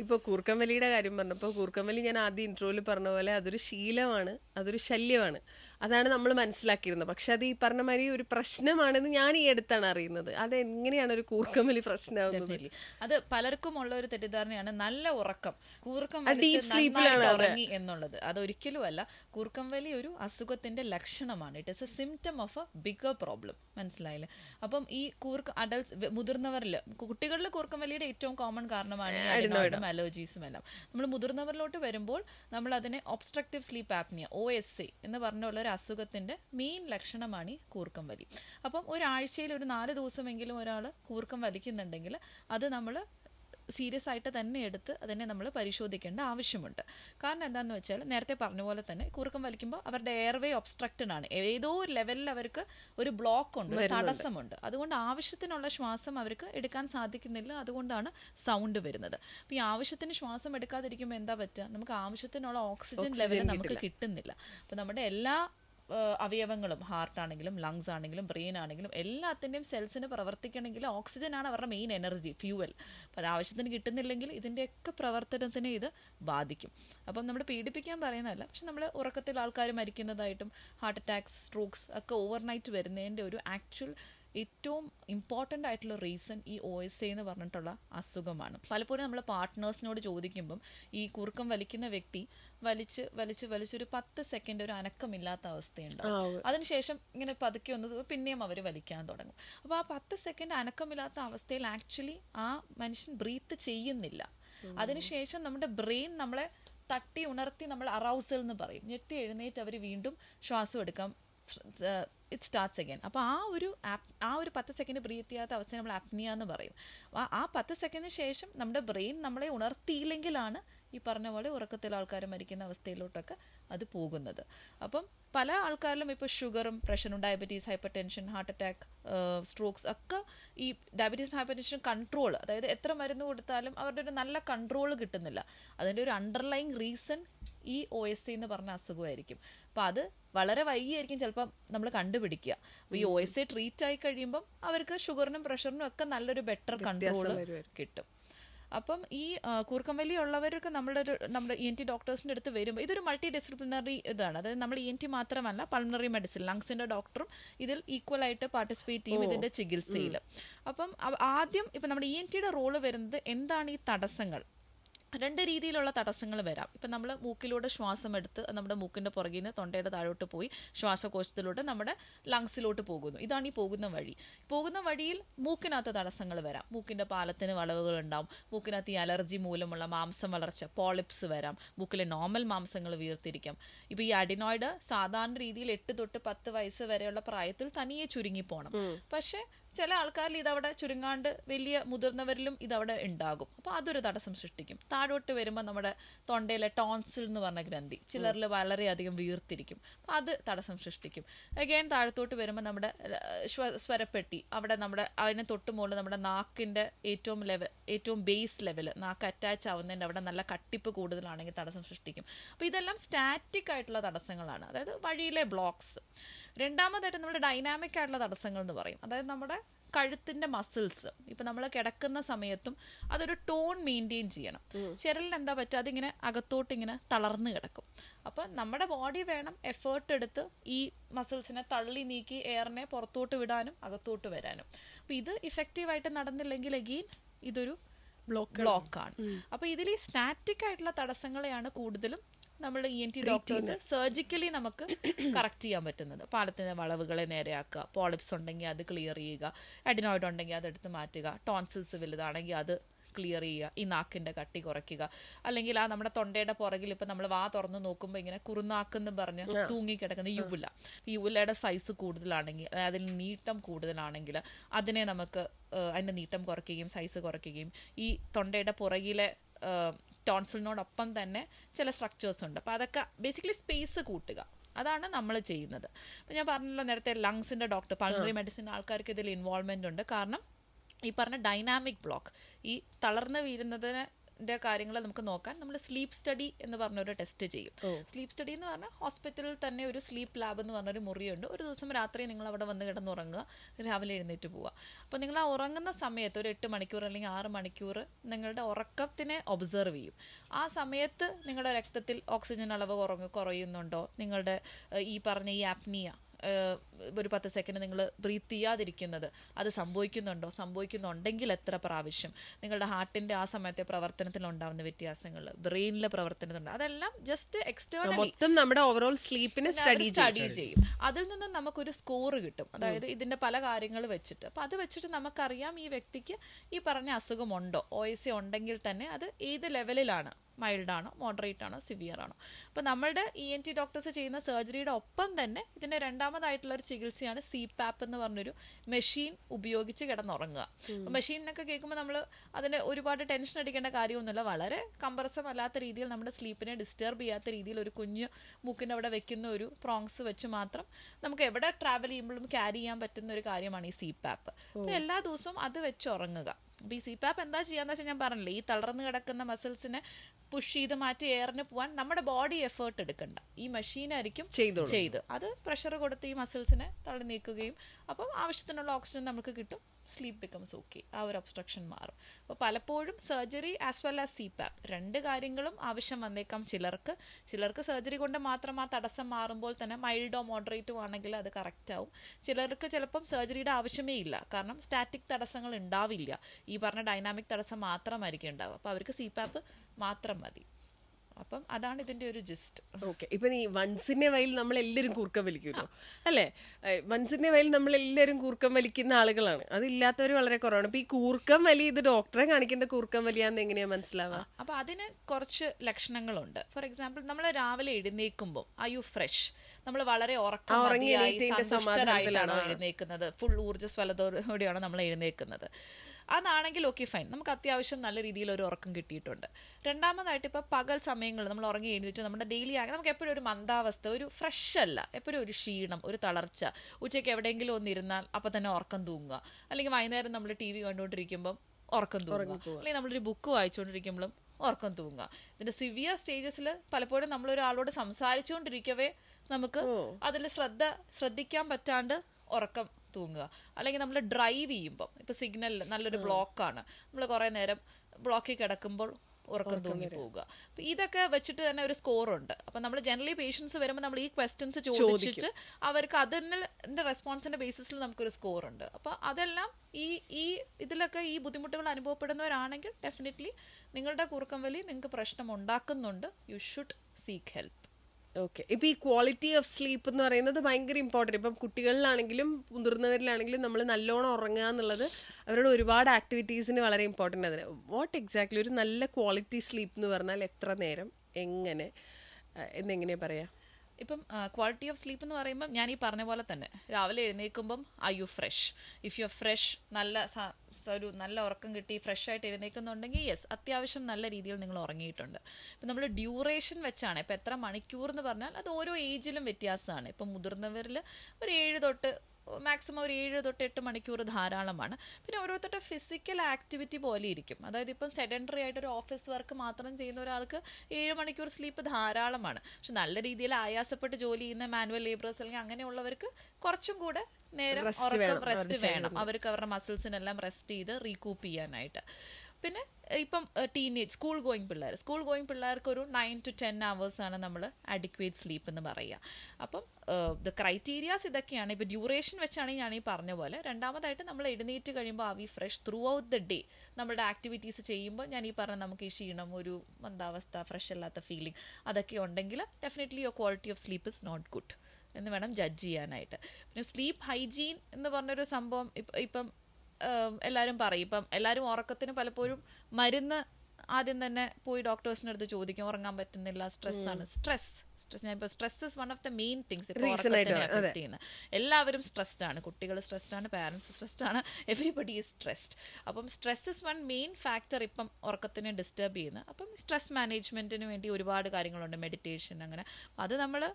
ഇപ്പൊ കൂർക്കമ്പലിയുടെ കാര്യം പറഞ്ഞപ്പോൾ കൂർക്കമ്പലി ഞാൻ ആദ്യം ഇൻട്രോയിൽ പറഞ്ഞ പോലെ അതൊരു ശീലമാണ് അതൊരു ശല്യമാണ്. അതാണ് നമ്മൾ മനസ്സിലാക്കിയിരുന്നത്. പക്ഷെ അത് ഈ പറഞ്ഞ മാതിരി ഒരു പ്രശ്നമാണെന്ന് ഞാൻ ഈ അടുത്താണ് അറിയുന്നത്. അത് എങ്ങനെയാണ് ഒരു കൂർക്കമലി പ്രശ്നം അത് പലർക്കും ഉള്ള ഒരു തെറ്റിദ്ധാരണയാണ് നല്ല ഉറക്കം. കൂർക്കം. ഉറങ്ങി എന്നുള്ളത് അത്. ഒരിക്കലും അല്ല കൂർക്കം വലി ഒരു അസുഖത്തിന്റെ ലക്ഷണമാണ്. It is a symptom of a bigger problem മനസ്സിലായില്ലേ? അപ്പം ഈ കൂർക്ക് അഡൽട്സ് മുതിർന്നവരിൽ കുട്ടികളിൽ കൂർക്കം വലിയുടെ ഏറ്റവും കോമൺ കാരണമാണ് അലോജീസും അഡിനോയിഡും. അലർജീസും എല്ലാം. നമ്മൾ മുതിർന്നവരിലോട്ട് വരുമ്പോൾ നമ്മൾ അതിനെ obstructive sleep apnea O S A എന്ന് പറഞ്ഞുള്ള ഒരു അസുഖത്തിന്റെ മെയിൻ ലക്ഷണമാണ് ഈ കൂർക്കം വലി. അപ്പം ഒരാഴ്ചയിൽ ഒരു നാല് ദിവസമെങ്കിലും ഒരാൾ കൂർക്കം വലിക്കുന്നുണ്ടെങ്കിൽ അത് നമ്മൾ സീരിയസ് ആയിട്ട് തന്നെ എടുത്ത് അതിനെ നമ്മൾ പരിശോധിക്കേണ്ട ആവശ്യമുണ്ട്. കാരണം എന്താണെന്ന് വെച്ചാൽ നേരത്തെ പറഞ്ഞ പോലെ തന്നെ കുറുക്കം വലിക്കുമ്പോൾ അവരുടെ എയർവേ ഒബ്സ്ട്രക്റ്റഡ് ആണ് ഏതോ ഒരു ലെവലിൽ അവർക്ക് ഒരു ബ്ലോക്ക് ഉണ്ട് തടസ്സമുണ്ട്. അതുകൊണ്ട് ആവശ്യത്തിനുള്ള ശ്വാസം അവർക്ക് എടുക്കാൻ സാധിക്കുന്നില്ല. അതുകൊണ്ടാണ് സൗണ്ട് വരുന്നത്. അപ്പം ഈ ആവശ്യത്തിന് ശ്വാസം എടുക്കാതിരിക്കുമ്പോൾ എന്താ പറ്റുക? നമുക്ക് ആവശ്യത്തിനുള്ള ഓക്സിജൻ ലെവൽ നമുക്ക് കിട്ടുന്നില്ല. അപ്പം നമ്മുടെ എല്ലാ അവയവങ്ങളും ഹാർട്ട് ആണെങ്കിലും ലങ്സ് ആണെങ്കിലും ബ്രെയിൻ ആണെങ്കിലും എല്ലാത്തിന്റെയും സെൽസിന് പ്രവർത്തിക്കണമെങ്കിൽ ഓക്സിജൻ ആണ് അവരുടെ മെയിൻ എനർജി ഫ്യൂവൽ അപ്പോൾ അത് ആവശ്യത്തിന് കിട്ടുന്നില്ലെങ്കിൽ ഇതിന്റെയൊക്കെ പ്രവർത്തനത്തിനെ ഇത് ബാധിക്കും. അപ്പം നമ്മൾ പീഡിപ്പിക്കാൻ പറയുന്നതല്ല പക്ഷെ നമ്മൾ ഉറക്കത്തിൽ ആൾക്കാർ മരിക്കുന്നതായിട്ടും ഹാർട്ട് അറ്റാക്സ് സ്ട്രോക്സ് ഒക്കെ ഓവർനൈറ്റ് വരുന്നതിന്റെ ഒരു ആക്ച്വൽ ഏറ്റവും ഇമ്പോർട്ടന്റ് ആയിട്ടുള്ള റീസൺ ഈ ഒ എസ് എ എന്ന് പറഞ്ഞിട്ടുള്ള അസുഖമാണ്. പലപ്പോഴും നമ്മൾ പാർട്ട്നേഴ്സിനോട് ചോദിക്കുമ്പം ഈ കുറുക്കം വലിക്കുന്ന വ്യക്തി വലിച്ച് വലിച്ച് വലിച്ചൊരു പത്ത് സെക്കൻഡ് ഒരു അനക്കമില്ലാത്ത അവസ്ഥയുണ്ടാവും. അതിനുശേഷം ഇങ്ങനെ പതുക്കെ ഒന്ന് പിന്നെയും അവർ വലിക്കാൻ തുടങ്ങും. അപ്പോൾ ആ പത്ത് സെക്കൻഡ് അനക്കമില്ലാത്ത അവസ്ഥയിൽ ആക്ച്വലി ആ മനുഷ്യൻ ബ്രീത്ത് ചെയ്യുന്നില്ല. അതിനുശേഷം നമ്മുടെ ബ്രെയിൻ നമ്മളെ തട്ടി ഉണർത്തി നമ്മൾ അറൗസൽ എന്ന് പറയും. ഞെട്ടി എഴുന്നേറ്റ് അവർ വീണ്ടും ശ്വാസം എടുക്കാം. ഇറ്റ് സ്റ്റാർട്ട്സ് അഗൈൻ അപ്പോൾ ആ ഒരു ആപ് ആ ഒരു പത്ത് സെക്കൻഡ് ബ്രീത്ത് ചെയ്യാത്ത അവസ്ഥ നമ്മൾ ആപ്നിയ എന്ന് പറയും. ആ- പത്ത് സെക്കൻഡിന് ശേഷം നമ്മുടെ ബ്രെയിൻ നമ്മളെ ഉണർത്തിയില്ലെങ്കിലാണ് ഈ പറഞ്ഞ പോലെ ഉറക്കത്തിൽ ആൾക്കാർ മരിക്കുന്ന അവസ്ഥയിലോട്ടൊക്കെ അത് പോകുന്നത്. അപ്പം പല ആൾക്കാരിലും ഇപ്പോൾ ഷുഗറും പ്രഷറും diabetes hypertension heart attack strokes ഒക്കെ ഈ ഡയബറ്റീസ് ഹൈപ്പർ ടെൻഷൻ കൺട്രോൾ അതായത് എത്ര മരുന്ന് കൊടുത്താലും അവരുടെ ഒരു നല്ല കൺട്രോൾ കിട്ടുന്നില്ല. അതിന്റെ ഒരു അണ്ടർലൈങ് റീസൺ ഈ ഒ എസ് സി എന്ന് പറഞ്ഞ അസുഖമായിരിക്കും. അപ്പം അത് വളരെ വൈകിയായിരിക്കും ചിലപ്പം നമ്മൾ കണ്ടുപിടിക്കുക. ഈ ഒ എസ് എ ട്രീറ്റ് ആയി കഴിയുമ്പം അവർക്ക് ഷുഗറിനും പ്രഷറിനും ഒക്കെ നല്ലൊരു ബെറ്റർ കൺട്രോൾ കിട്ടും. അപ്പം ഈ കൂർക്കമ്പലി ഉള്ളവർക്ക് നമ്മുടെ ഒരു നമ്മുടെ ഇ എൻ ടി ഡോക്ടേഴ്സിന്റെ അടുത്ത് വരുമ്പോൾ ഇതൊരു മൾട്ടി ഡിസിപ്ലിനറി ഇതാണ്. അതായത് നമ്മൾ ഇ എൻ ടി മാത്രമല്ല പൾമണറി മെഡിസിൻ ലങ്സിന്റെ ഡോക്ടറും ഇതിൽ ഈക്വൽ ആയിട്ട് പാർട്ടിസിപ്പേറ്റ് ചെയ്യും ഇതിന്റെ ചികിത്സയിൽ അപ്പം ആദ്യം ഇപ്പം നമ്മുടെ ഇ എൻ ടിയുടെ റോൾ വരുന്നത് എന്താണ് ഈ തടസ്സങ്ങൾ? രണ്ട് രീതിയിലുള്ള തടസ്സങ്ങൾ വരാം. ഇപ്പം നമ്മൾ മൂക്കിലൂടെ ശ്വാസം എടുത്ത് നമ്മുടെ മൂക്കിന്റെ പുറകിൽ നിന്ന് തൊണ്ടയുടെ താഴോട്ട് പോയി ശ്വാസകോശത്തിലൂടെ നമ്മുടെ ലങ്സിലോട്ട് പോകുന്നു. ഇതാണ് ഈ പോകുന്ന വഴി. പോകുന്ന വഴിയിൽ മൂക്കിനകത്ത് തടസ്സങ്ങൾ വരാം. മൂക്കിന്റെ പാലത്തിന് വളവുകൾ ഉണ്ടാവും. മൂക്കിനകത്ത് ഈ അലർജി മൂലമുള്ള മാംസം വളർച്ച പോളിപ്സ് വരാം. മൂക്കിലെ നോർമൽ മാംസങ്ങൾ വീർത്തിരിക്കാം. ഇപ്പോൾ ഈ അഡിനോയിഡ് സാധാരണ രീതിയിൽ എട്ട് തൊട്ട് പത്ത് വയസ്സ് വരെയുള്ള പ്രായത്തിൽ തനിയെ ചുരുങ്ങി പോകണം പക്ഷേ ചില ആൾക്കാരിൽ ഇതവിടെ ചുരുങ്ങാണ്ട് വലിയ മുതിർന്നവരിലും ഇതവിടെ ഉണ്ടാകും. അപ്പോൾ അതൊരു തടസ്സം സൃഷ്ടിക്കും. താഴോട്ട് വരുമ്പോൾ നമ്മുടെ തൊണ്ടയിലെ ടോൺസിൽ എന്ന് പറഞ്ഞ ഗ്രന്ഥി ചിലരിൽ വളരെയധികം വീർത്തിരിക്കും. അപ്പോൾ അത് തടസ്സം സൃഷ്ടിക്കും. അഗൈൻ താഴത്തോട്ട് വരുമ്പോൾ നമ്മുടെ സ്വരപ്പെട്ടി. അവിടെ നമ്മുടെ അതിനെ തൊട്ട് മുകളിൽ നമ്മുടെ നാക്കിന്റെ ഏറ്റവും ലെവൽ ഏറ്റവും ബേസ് ലെവൽ നാക്ക് അറ്റാച്ച് ആവുന്നതിന്റെ അവിടെ നല്ല കട്ടിപ്പ് കൂടുതലാണെങ്കിൽ തടസ്സം സൃഷ്ടിക്കും. അപ്പോൾ ഇതെല്ലാം സ്റ്റാറ്റിക് ആയിട്ടുള്ള തടസ്സങ്ങളാണ്. അതായത് വഴിയിലെ ബ്ലോക്സ് രണ്ടാമതായിട്ട് നമ്മുടെ ഡൈനാമിക് ആയിട്ടുള്ള തടസ്സങ്ങൾ എന്ന് പറയും. അതായത് നമ്മുടെ കഴുത്തിന്റെ മസിൽസ് ഇപ്പൊ നമ്മൾ കിടക്കുന്ന സമയത്തും അതൊരു ടോൺ മെയിന്റെയിൻ ചെയ്യണം. ചിരലിന് എന്താ പറ്റുക അതിങ്ങനെ അകത്തോട്ട് ഇങ്ങനെ തളർന്നു കിടക്കും. അപ്പൊ നമ്മുടെ ബോഡി വേണം എഫേർട്ട് എടുത്ത് ഈ മസിൽസിനെ തള്ളി നീക്കി എയറിനെ പുറത്തോട്ട് വിടാനും അകത്തോട്ട് വരാനും. അപ്പൊ ഇത് ഇഫക്റ്റീവായിട്ട് നടന്നില്ലെങ്കിൽ അഗീൻ ഇതൊരു ബ്ലോക്ക് ബ്ലോക്കാണ് അപ്പൊ ഇതിൽ ഈ സ്റ്റാറ്റിക് ആയിട്ടുള്ള തടസ്സങ്ങളെയാണ് കൂടുതലും നമ്മൾ E N T doctors surgically നമുക്ക് കറക്റ്റ് ചെയ്യാൻ പറ്റുന്നത്. പാലത്തിന്റെ വളവുകളെ നേരെയാക്കുക പോളിപ്സ് ഉണ്ടെങ്കിൽ അത് ക്ലിയർ ചെയ്യുക അഡിനോയിഡ് ഉണ്ടെങ്കിൽ അതെടുത്ത് മാറ്റുക ടോൺസിൽസ് വലുതാണെങ്കിൽ അത് ക്ലിയർ ചെയ്യുക ഈ നാക്കിന്റെ കട്ടി കുറയ്ക്കുക. അല്ലെങ്കിൽ ആ നമ്മുടെ തൊണ്ടയുടെ പുറകിൽ ഇപ്പം നമ്മൾ വാ തുറന്ന് നോക്കുമ്പോൾ ഇങ്ങനെ കുറുനാക്കെന്ന് പറഞ്ഞ് തൂങ്ങിക്കിടക്കുന്ന യുവുല യുവുലയുടെ സൈസ് കൂടുതലാണെങ്കിൽ അതിൽ നീട്ടം കൂടുതലാണെങ്കിൽ അതിനെ നമുക്ക് അതിന്റെ നീട്ടം കുറയ്ക്കുകയും സൈസ് കുറയ്ക്കുകയും ഈ തൊണ്ടയുടെ പുറകിലെ ടോൺസിലിനോടൊപ്പം തന്നെ ചില സ്ട്രക്ചേഴ്സ് ഉണ്ട്. അപ്പോൾ അതൊക്കെ ബേസിക്കലി സ്പേസ് കൂട്ടുക. അതാണ് നമ്മൾ ചെയ്യുന്നത്. അപ്പോൾ ഞാൻ പറഞ്ഞല്ലോ നേരത്തെ ലങ്സിന്റെ ഡോക്ടർ പൾമറി മെഡിസിൻ ആൾക്കാർക്ക് ഇതിൽ ഇൻവോൾവ്മെന്റ് ഉണ്ട്. കാരണം ഈ പറഞ്ഞ ഡൈനാമിക് ബ്ലോക്ക് ഈ തളർന്നു വീഴുന്നതിന് കാര്യങ്ങൾ നമുക്ക് നോക്കാൻ നമ്മൾ സ്ലീപ്പ് സ്റ്റഡി എന്ന് പറഞ്ഞൊരു ടെസ്റ്റ് ചെയ്യും. സ്ലീപ്പ് സ്റ്റഡി എന്ന് പറഞ്ഞാൽ ഹോസ്പിറ്റലിൽ തന്നെ ഒരു സ്ലീപ്പ് ലാബ് എന്ന് പറഞ്ഞൊരു മുറിയുണ്ട്. ഒരു ദിവസം രാത്രി നിങ്ങൾ അവിടെ വന്ന് കിടന്നുറങ്ങുക. രാവിലെ എഴുന്നേറ്റ് പോവുക. അപ്പോൾ നിങ്ങൾ ആ ഉറങ്ങുന്ന സമയത്ത് ഒരു എട്ട് മണിക്കൂർ അല്ലെങ്കിൽ ആറ് മണിക്കൂർ നിങ്ങളുടെ ഉറക്കത്തിനെ ഒബ്സർവ് ചെയ്യും. ആ സമയത്ത് നിങ്ങളുടെ രക്തത്തിൽ ഓക്സിജൻ അളവ് കുറഞ്ഞ് കുറയുന്നുണ്ടോ? നിങ്ങളുടെ ഈ പറഞ്ഞ ഈ ആപ്നിയ ഒരു പത്ത് സെക്കൻഡ് നിങ്ങൾ ബ്രീത്ത് ചെയ്യാതിരിക്കുന്നത്. അത് സംഭവിക്കുന്നുണ്ടോ? സംഭവിക്കുന്നുണ്ടെങ്കിൽ എത്ര പ്രാവശ്യം? നിങ്ങളുടെ ഹാർട്ടിന്റെ ആ സമയത്തെ പ്രവർത്തനത്തിൽ ഉണ്ടാവുന്ന വ്യത്യാസങ്ങൾ ബ്രെയിനിലെ പ്രവർത്തനത്തിലുണ്ട് അതെല്ലാം ജസ്റ്റ് എക്സ്റ്റേണൽ മൊത്തം നമ്മുടെ ഓവറോൾ സ്ലീപ്പിനെ സ്റ്റഡി സ്റ്റഡി ചെയ്യും. അതിൽ നിന്ന് നമുക്കൊരു സ്കോർ കിട്ടും. അതായത് ഇതിന്റെ പല കാര്യങ്ങൾ വെച്ചിട്ട്. അപ്പൊ അത് വെച്ചിട്ട് നമുക്കറിയാം ഈ വ്യക്തിക്ക് ഈ പറഞ്ഞ അസുഖമുണ്ടോ ഒ എസ് സി ഉണ്ടെങ്കിൽ തന്നെ അത് ഏത് ലെവലിലാണ് മൈൽഡ് ആണോ മോഡറേറ്റ് ആണോ സിവിയർ ആണോ അപ്പോൾ നമ്മളുടെ ഇ എൻ ടി ഡോക്ടേഴ്സ് ചെയ്യുന്ന സർജറിയുടെ ഒപ്പം തന്നെ ഇതിന്റെ രണ്ടാമതായിട്ടുള്ള ഒരു ചികിത്സയാണ് സി പാപ്പ് എന്ന് പറഞ്ഞൊരു മെഷീൻ ഉപയോഗിച്ച് കിടന്നുറങ്ങുക. മെഷീനൊക്കെ കേൾക്കുമ്പോൾ നമ്മൾ അതിന് ഒരുപാട് ടെൻഷൻ അടിക്കേണ്ട കാര്യമൊന്നുമില്ല. വളരെ കമ്പറസം അല്ലാത്ത രീതിയിൽ നമ്മുടെ സ്ലീപ്പിനെ ഡിസ്റ്റർബ് ചെയ്യാത്ത രീതിയിൽ ഒരു കുഞ്ഞ് മൂക്കിന്റെ അവിടെ വെക്കുന്ന ഒരു പ്രോങ്സ് വെച്ച് മാത്രം നമുക്ക് എവിടെ ട്രാവൽ ചെയ്യുമ്പോഴും ക്യാരി ചെയ്യാൻ പറ്റുന്ന ഒരു കാര്യമാണ് ഈ സി പാപ്പ് അപ്പോൾ എല്ലാ ദിവസവും അത് വെച്ച് ഉറങ്ങുക. അപ്പോൾ ഈ സി പാപ്പ് എന്താ ചെയ്യാന്ന് വെച്ചാൽ ഞാൻ പറഞ്ഞില്ലേ ഈ തളർന്ന് കിടക്കുന്ന മസിൽസിനെ പുഷ് ചെയ്ത് മാറ്റി എയറിന് പോകാൻ നമ്മുടെ ബോഡി എഫേർട്ട് എടുക്കണ്ട. ഈ മെഷീനായിരിക്കും ചെയ്തോളൂ ചെയ്ത്. അത് പ്രഷർ കൊടുത്ത് ഈ മസിൽസിനെ തള്ളി നീക്കുകയും അപ്പം ആവശ്യത്തിനുള്ള ഓക്സിജൻ നമുക്ക് കിട്ടും. സ്ലീപ്പ് ബിക്കംസ് ഓക്കെ ആ ഒരു ഒബ്സ്ട്രക്ഷൻ മാറും. അപ്പോൾ പലപ്പോഴും surgery as well as CPAP രണ്ട് കാര്യങ്ങളും ആവശ്യം വന്നേക്കാം ചിലർക്ക്. ചിലർക്ക് സർജറി കൊണ്ട് മാത്രം ആ തടസ്സം മാറുമ്പോൾ തന്നെ മൈൽഡോ മോഡറേറ്റോ ആണെങ്കിൽ അത് കറക്റ്റ് ആവും. ചിലർക്ക് ചിലപ്പം സർജറിയുടെ ആവശ്യമേ ഇല്ല. കാരണം സ്റ്റാറ്റിക് തടസ്സങ്ങൾ ഉണ്ടാവില്ല. ഈ പറഞ്ഞ ഡൈനാമിക് തടസ്സം മാത്രമായിരിക്കും ഉണ്ടാവുക. അപ്പോൾ അവർക്ക് സി പാപ്പ് മാത്രം മതി. അപ്പം അതാണ് ഇതിന്റെ ഒരു ജിസ്റ്റ് ഓക്കെ ഇപ്പം ഈ വൺസിന്റെ വയലിൽ നമ്മൾ എല്ലാവരും കൂർക്കം വലിക്കുമല്ലോ അല്ലേ? വൺസിന്റെ വയലിൽ നമ്മൾ എല്ലാവരും കൂർക്കം വലിക്കുന്ന ആളുകളാണ്. അതില്ലാത്തവർ വളരെ കുറവാണ്. ഇപ്പൊ ഈ കൂർക്കം വലി ഇത് ഡോക്ടറെ കാണിക്കേണ്ട കൂർക്കം വലിയാന്ന് എങ്ങനെയാ മനസ്സിലാവുക? അപ്പൊ അതിന് കുറച്ച് ലക്ഷണങ്ങളുണ്ട്. ഫോർ എക്സാമ്പിൾ നമ്മൾ രാവിലെ എഴുന്നേൽക്കുമ്പോൾ ആ യു ഫ്രഷ് നമ്മൾ വളരെ ഉറക്കം എഴുന്നേക്കുന്നത് ഫുൾ ഊർജസ്വലതയോടെയാണ് നമ്മൾ എഴുന്നേൽക്കുന്നത്? അതാണെങ്കിൽ ഓക്കെ ഫൈൻ നമുക്ക് അത്യാവശ്യം നല്ല രീതിയിൽ ഒരു ഉറക്കം കിട്ടിയിട്ടുണ്ട്. രണ്ടാമതായിട്ട് ഇപ്പോൾ പകൽ സമയങ്ങളിൽ നമ്മൾ ഉറങ്ങി എഴുന്നേറ്റ് നമ്മുടെ ഡെയിലി ആകെ നമുക്ക് എപ്പോഴും ഒരു മന്ദാവസ്ഥ ഒരു ഫ്രഷ് അല്ല. എപ്പോഴും ഒരു ക്ഷീണം ഒരു തളർച്ച. ഉച്ചയ്ക്ക് എവിടെയെങ്കിലും ഒന്നിരുന്നാൽ അപ്പം തന്നെ ഉറക്കം തൂങ്ങുക. അല്ലെങ്കിൽ വൈകുന്നേരം നമ്മൾ ടി വി കണ്ടുകൊണ്ടിരിക്കുമ്പം ഉറക്കം തൂങ്ങുക. അല്ലെങ്കിൽ നമ്മളൊരു ബുക്ക് വായിച്ചുകൊണ്ടിരിക്കുമ്പോഴും ഉറക്കം തൂങ്ങുക. ഇതിന്റെ സിവിയർ സ്റ്റേജസിൽ പലപ്പോഴും നമ്മൾ ഒരാളോട് സംസാരിച്ചുകൊണ്ടിരിക്കവേ നമുക്ക് അതിൽ ശ്രദ്ധ ശ്രദ്ധിക്കാൻ പറ്റാണ്ട് ഉറക്കം തൂങ്ങുക. അല്ലെങ്കിൽ നമ്മൾ ഡ്രൈവ് ചെയ്യുമ്പോൾ ഇപ്പൊ സിഗ്നൽ നല്ലൊരു ബ്ലോക്കാണ് നമ്മൾ കുറേ നേരം ബ്ലോക്കിൽ കിടക്കുമ്പോൾ ഉറക്കം തൂങ്ങി പോവുക അപ്പൊ ഇതൊക്കെ വെച്ചിട്ട് തന്നെ ഒരു സ്കോർ ഉണ്ട്. അപ്പൊ നമ്മൾ ജനറലി പേഷ്യൻസ് വരുമ്പോൾ നമ്മൾ ഈ ക്വസ്റ്റ്യൻസ് ചോദിച്ചിട്ട് അവർക്ക് അതിന്റെ റെസ്പോൺസിന്റെ ബേസിസിൽ നമുക്കൊരു സ്കോർ ഉണ്ട്. അപ്പൊ അതെല്ലാം ഈ ഈ ഇതിലൊക്കെ ഈ ബുദ്ധിമുട്ടുകൾ അനുഭവപ്പെടുന്നവരാണെങ്കിൽ ഡെഫിനറ്റ്ലി നിങ്ങളുടെ കുറുക്കം വലി നിങ്ങൾക്ക് പ്രശ്നം ഉണ്ടാക്കുന്നുണ്ട്. You should seek help okay ഇപ്പൊ ഈ ക്വാളിറ്റി ഓഫ് സ്ലീപ്പ് എന്ന് പറയുന്നത് ഭയങ്കര ഇമ്പോർട്ടന്റ് ഇപ്പം കുട്ടികളിലാണെങ്കിലും മുതിർന്നവരിലാണെങ്കിലും നമ്മൾ നല്ലോണം ഉറങ്ങുക എന്നുള്ളത് അവരുടെ ഒരുപാട് ആക്ടിവിറ്റീസിന് വളരെ ഇമ്പോർട്ടന്റ് അതിന് വാട്ട് എക്സാക്ട്ലി ഒരു നല്ല ക്വാളിറ്റി സ്ലീപ്പ് എന്ന് പറഞ്ഞാൽ എത്ര നേരം? എങ്ങനെ? എന്നെങ്ങനെയാണ് എന്നെങ്ങനെയാ പറയാ? ഇപ്പം ക്വാളിറ്റി ഓഫ് സ്ലീപ്പ് എന്ന് പറയുമ്പം ഞാൻ ഈ പറഞ്ഞ പോലെ തന്നെ രാവിലെ എഴുന്നേൽക്കുമ്പം I you fresh if you fresh നല്ല ഒരു നല്ല ഉറക്കം കിട്ടി ഫ്രഷ് ആയിട്ട് എഴുന്നേൽക്കുന്നുണ്ടെങ്കിൽ യെസ് അത്യാവശ്യം നല്ല രീതിയിൽ നിങ്ങൾ ഉറങ്ങിയിട്ടുണ്ട്. ഇപ്പം നമ്മൾ ഡ്യൂറേഷൻ വെച്ചാണ് ഇപ്പം എത്ര മണിക്കൂർ എന്ന് പറഞ്ഞാൽ അത് ഓരോ ഏജിലും വ്യത്യാസമാണ്. ഇപ്പം മുതിർന്നവരിൽ ഒരു ഏഴ് തൊട്ട് മാക്സിമം ഒരു ഏഴ് തൊട്ട് എട്ട് മണിക്കൂർ ധാരാളമാണ്. പിന്നെ ഓരോരുത്തരുടെ ഫിസിക്കൽ ആക്ടിവിറ്റി പോലെ ഇരിക്കും അതായത് ഇപ്പം സെഡൻഡറി ആയിട്ട് ഒരു ഓഫീസ് വർക്ക് മാത്രം ചെയ്യുന്ന ഒരാൾക്ക് ഏഴ് മണിക്കൂർ സ്ലീപ്പ് ധാരാളമാണ്. പക്ഷെ നല്ല രീതിയിൽ ആയാസപ്പെട്ട് ജോലി ചെയ്യുന്ന മാനുവൽ ലേബറേഴ്സ് അല്ലെങ്കിൽ അങ്ങനെയുള്ളവർക്ക് കുറച്ചും കൂടെ നേരം ഉറക്കം റെസ്റ്റ് വേണം. അവർക്ക് അവരുടെ മസിൽസിനെല്ലാം റെസ്റ്റ് ചെയ്ത് റീകൂപ്പ് ചെയ്യാനായിട്ട്. പിന്നെ ഇപ്പം ടീനേജ് സ്കൂൾ ഗോയിങ് പിള്ളേർ സ്കൂൾ ഗോയിങ് പിള്ളേർക്ക് ഒരു നയൻ ടു ടെൻ ആണ് നമ്മൾ അഡിക്വേറ്റ് സ്ലീപ്പ് എന്ന് പറയുക അപ്പം ദ ക്രൈറ്റീരിയാസ് ഇതൊക്കെയാണ്. ഇപ്പം ഡ്യൂറേഷൻ വെച്ചാണ് ഞാൻ ഈ പറഞ്ഞ പോലെ രണ്ടാമതായിട്ട് നമ്മൾ എഴുന്നേറ്റ് കഴിയുമ്പോൾ ആ we fresh throughout the day നമ്മുടെ ആക്ടിവിറ്റീസ് ചെയ്യുമ്പോൾ ഞാൻ ഈ പറഞ്ഞ നമുക്ക് ഈ ക്ഷീണം ഒരു മന്ദാവസ്ഥ ഫ്രഷ് അല്ലാത്ത ഫീലിംഗ് അതൊക്കെ ഉണ്ടെങ്കിൽ definitely your quality of sleep is not good എന്ന് വേണം ജഡ്ജ് ചെയ്യാനായിട്ട്. പിന്നെ സ്ലീപ്പ് ഹൈജീൻ എന്ന് പറഞ്ഞൊരു സംഭവം ഇപ്പം എല്ലാവരും പറയും. ഇപ്പം എല്ലാവരും ഉറക്കത്തിന് പലപ്പോഴും മരുന്ന് ആദ്യം തന്നെ പോയി ഡോക്ടേഴ്സിന്റെ അടുത്ത് ചോദിക്കും. ഉറങ്ങാൻ പറ്റുന്നില്ല സ്ട്രെസ് ആണ്. സ്ട്രെസ് സ്ട്രെസ് ഞാൻ ഇപ്പോൾ stress is one of the main things ചെയ്യുന്നത് എല്ലാവരും സ്ട്രെസ്ഡ് ആണ്. കുട്ടികൾ സ്ട്രെസ്ഡ് ആണ്. പാരൻസ് സ്ട്രെസ്ഡ് ആണ്. എവറിബഡി ഈസ് സ്ട്രെസ്ഡ് അപ്പം stress is one main factor ഇപ്പം ഉറക്കത്തിനെ ഡിസ്റ്റർബ് ചെയ്യുന്നത് അപ്പം സ്ട്രെസ് മാനേജ്മെന്റിന് വേണ്ടി ഒരുപാട് കാര്യങ്ങളുണ്ട്. മെഡിറ്റേഷൻ അങ്ങനെ. അത് നമ്മൾ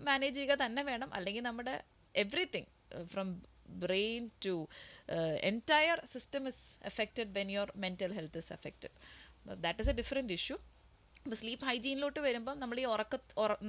മാനേജ് ചെയ്യുക തന്നെ വേണം. അല്ലെങ്കിൽ നമ്മുടെ everything from brain to uh, entire system is affected when your mental health is affected. But that is a different issue. അപ്പോൾ സ്ലീപ്പ് ഹൈജീനിലോട്ട് വരുമ്പം നമ്മൾ ഈ ഉറക്ക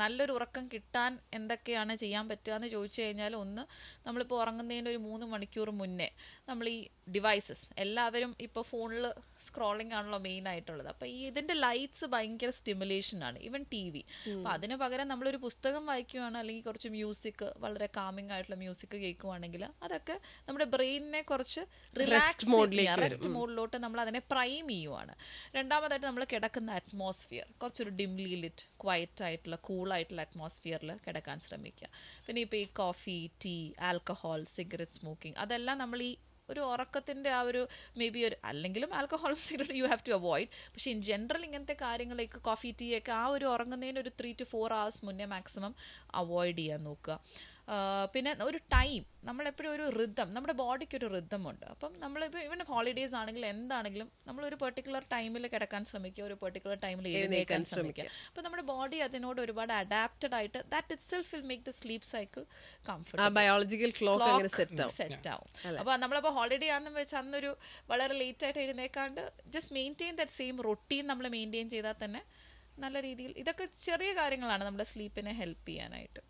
നല്ലൊരു ഉറക്കം കിട്ടാൻ എന്തൊക്കെയാണ് ചെയ്യാൻ പറ്റുക എന്ന് ചോദിച്ചു കഴിഞ്ഞാൽ ഒന്ന് നമ്മളിപ്പോൾ ഉറങ്ങുന്നതിന് ഒരു മൂന്ന് മണിക്കൂർ മുന്നേ നമ്മൾ ഈ ഡിവൈസസ് എല്ലാവരും ഇപ്പോൾ ഫോണിൽ സ്ക്രോളിംഗ് ആണല്ലോ മെയിൻ ആയിട്ടുള്ളത്. അപ്പോൾ ഈ ഇതിന്റെ ലൈറ്റ്സ് ഭയങ്കര സ്റ്റിമുലേഷൻ ആണ് ഈവൻ ടി വി അപ്പോൾ അതിന് പകരം നമ്മളൊരു പുസ്തകം വായിക്കുകയാണ് അല്ലെങ്കിൽ കുറച്ച് മ്യൂസിക് വളരെ കാമിംഗ് ആയിട്ടുള്ള മ്യൂസിക് കേൾക്കുവാണെങ്കിൽ അതൊക്കെ നമ്മുടെ ബ്രെയിനിനെ കുറച്ച് റിലാക്സ് മോഡിലേക്ക് റെസ്റ്റ് മോഡിലോട്ട് നമ്മൾ അതിനെ പ്രൈം ചെയ്യുവാണ്. രണ്ടാമതായിട്ട് നമ്മൾ കിടക്കുന്ന അറ്റ്മോസ്ഫിയർ കുറച്ചൊരു ഡിംലി ലിറ്റ് ക്വയറ്റ് ആയിട്ടുള്ള കൂളായിട്ടുള്ള അറ്റ്മോസ്ഫിയറിൽ കിടക്കാൻ ശ്രമിക്കുക. പിന്നെ ഇപ്പോൾ ഈ coffee tea alcohol cigarette smoking അതെല്ലാം നമ്മൾ ഈ ഒരു ഉറക്കത്തിന്റെ ആ ഒരു മേ ബി ഒരു അല്ലെങ്കിലും alcohol cigarette you have to avoid പക്ഷേ ഇൻ ജനറൽ ഇങ്ങനത്തെ കാര്യങ്ങളൊക്കെ കോഫി ടീയൊക്കെ ആ ഒരു ഉറങ്ങുന്നതിന് ഒരു ത്രീ ടു ഫോർ അവേഴ്സ് മുന്നേ മാക്സിമം അവോയ്ഡ് ചെയ്യാൻ നോക്കുക. പിന്നെ ഒരു ടൈം നമ്മളെപ്പോഴും ഒരു റിതം നമ്മുടെ ബോഡിക്ക് ഒരു റിതമുണ്ട് അപ്പം നമ്മളിപ്പോൾ ഇവൻ ഹോളിഡേയ്സ് ആണെങ്കിലും എന്താണെങ്കിലും നമ്മൾ ഒരു പെർട്ടിക്കുലർ ടൈമിൽ കിടക്കാൻ ശ്രമിക്കുക ഒരു പെർട്ടിക്കുലർ ടൈമിൽ എഴുന്നേക്കാൻ ശ്രമിക്കുക. അപ്പോൾ നമ്മുടെ ബോഡി അതിനോട് ഒരുപാട് അഡാപ്റ്റഡ് ആയിട്ട് that itself will make the sleep cycle comfort biological clock അങ്ങനെ സെറ്റ് ആവും. സെറ്റ് ആവും. അപ്പോൾ നമ്മളിപ്പോൾ ഹോളിഡേ ആണെന്ന് വെച്ചാൽ അന്നൊരു വളരെ ലേറ്റ് ആയിട്ട് എഴുന്നേക്കാണ്ട് just maintain that same routine നമ്മൾ മെയിന്റെയിൻ ചെയ്താൽ തന്നെ നല്ല രീതിയിൽ ഇതൊക്കെ ചെറിയ കാര്യങ്ങളാണ് നമ്മുടെ സ്ലീപ്പിനെ ഹെൽപ്പ് ചെയ്യാനായിട്ട്.